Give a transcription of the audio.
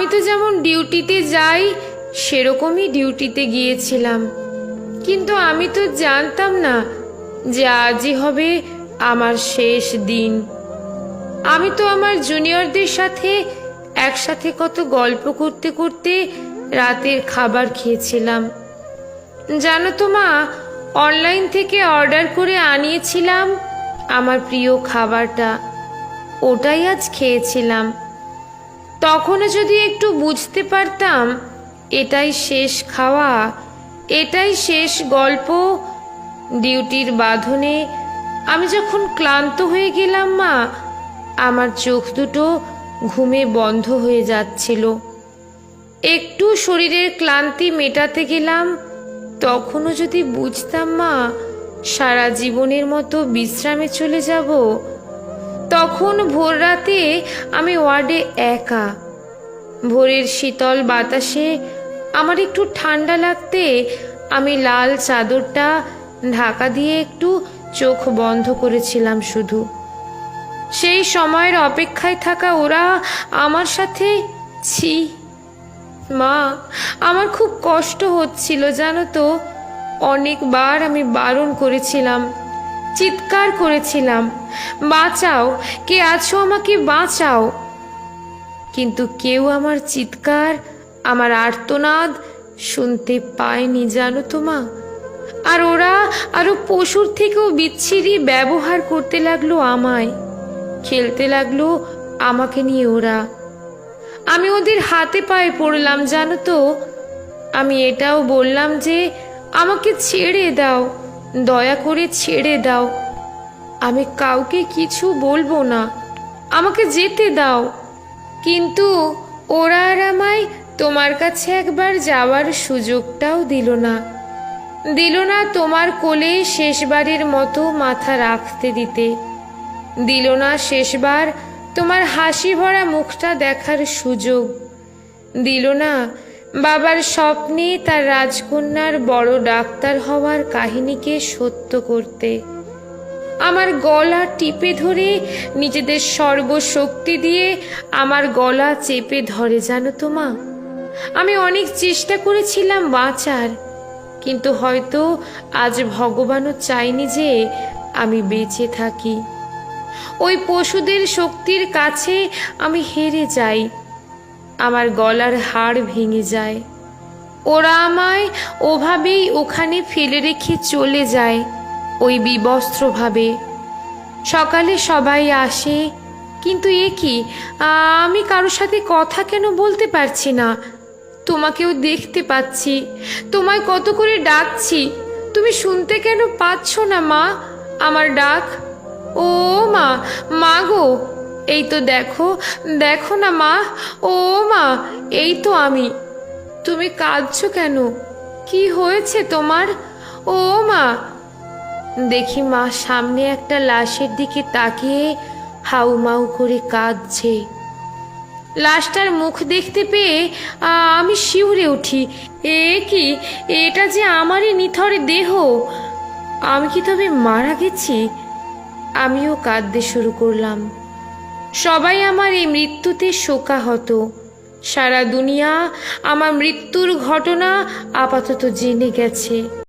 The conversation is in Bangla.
আমি তো যেমন ডিউটিতে যাই, সেরকমই ডিউটিতে গিয়েছিলাম। কিন্তু আমি তো জানতাম না যে আজই হবে আমার শেষ দিন। আমি তো আমার জুনিয়রদের সাথে একসাথে কত গল্প করতে করতে রাতের খাবার খেয়েছিলাম। জানো তো মা, অনলাইন থেকে অর্ডার করে আনিয়েছিলাম আমার প্রিয় খাবারটা। ওটাই আজ খেয়েছিলাম। তখনও যদি একটু বুঝতে পারতাম, এটাই শেষ খাওয়া, এটাই শেষ গল্প, ডিউটির বাঁধনে আমি যখন ক্লান্ত হয়ে গেলাম মা, আমার চোখ দুটো ঘুমে বন্ধ হয়ে যাচ্ছিল। একটু শরীরের ক্লান্তি মেটাতে গেলাম, তখনও যদি বুঝতাম মা, সারা জীবনের মতো বিশ্রামে চলে যাব তখন ভোর রাতে আমি ওয়ার্ডে একা। ভোরের শীতল বাতাসে আমার একটু ঠান্ডা লাগতে আমি লাল চাদরটা ঢাকা দিয়ে একটু চোখ বন্ধ করেছিলাম শুধু। সেই সময়ের অপেক্ষায় থাকা ওরা আমার সাথে, ছি, মা, আমার খুব কষ্ট হচ্ছিল জানো তো। অনেকবার আমি বারণ করেছিলাম। চিৎকার করেছিলাম, বাঁচাও, কে আছো আমাকে বাঁচাও। কিন্তু কেউ আমার চিৎকার, আমার আর্তনাদ শুনতে পায়নি, জানো তো মা। আর ওরা আরও পশুর থেকেও বিচ্ছিরি ব্যবহার করতে লাগল আমায়, খেলতে লাগল আমাকে নিয়ে ওরা। আমি ওদের হাতে পায়ে পড়লাম, জানো তো। আমি এটাও বললাম যে, আমাকে ছেড়ে দাও। দয়া করে ছেড়ে দাও। আমি কাউকে কিছু বলব না। আমাকে যেতে দাও। কিন্তু ওরা আর আমায় তোমার কাছে একবার যাওয়ার সুযোগটাও দিল না। দিল না তোমার কোলে শেষবারের মতো মাথা রাখতে দিতে। দিল না শেষবার তোমার হাসি ভরা মুখটা দেখার সুযোগ। দিল না বাবার স্বপ্নে তার রাজকন্যার বড় ডাক্তার হওয়ার কাহিনীকে সত্য করতে। আমার গলা টিপে ধরে নিজেদের সর্বশক্তি দিয়ে আমার গলা চেপে ধরে, জানো তো মা? আমি অনেক চেষ্টা করেছিলাম বাঁচার, কিন্তু হয়তো আজ ভগবানও চাইনি যে আমি বেঁচে থাকি। ওই পশুদের শক্তির কাছে আমি হেরে যাই। আমার গলার হাড় ভেঙে যায়। ওরা আমায় ওভাবেই ওখানে ফেলে রেখে চলে যায় ওই বিবস্ত্রভাবে সকালে সবাই আসে, কিন্তু এ কি? আমি কারোর সাথে কথা কেন বলতে পারছি না? তোমাকেও দেখতে পাচ্ছি। তোমায় কত করে ডাকছি। তুমি শুনতে কেন পাচ্ছ না মা? আমার ডাক? ও মা মা গো এই তো দেখো দেখো না মা, ও মা, এই তো আমি। তুমি কাঁদছো কেন? কি হয়েছে তোমার? ও মা। দেখি মা সামনে একটা লাশের দিকে তাকিয়ে হাউমাউ করে কাঁদছে। লাশটার মুখ দেখতে পেয়ে আমি শিউরে উঠি। এ কি? এটা যে আমারই নিথর দেহ। আমি কি তবে মারা গেছি? আমিও কাঁদতে শুরু করলাম। সবাই আমার এই মৃত্যুতে শোকাহত। সারা দুনিয়া আমার মৃত্যুর ঘটনা আপাতত জেনে গেছে।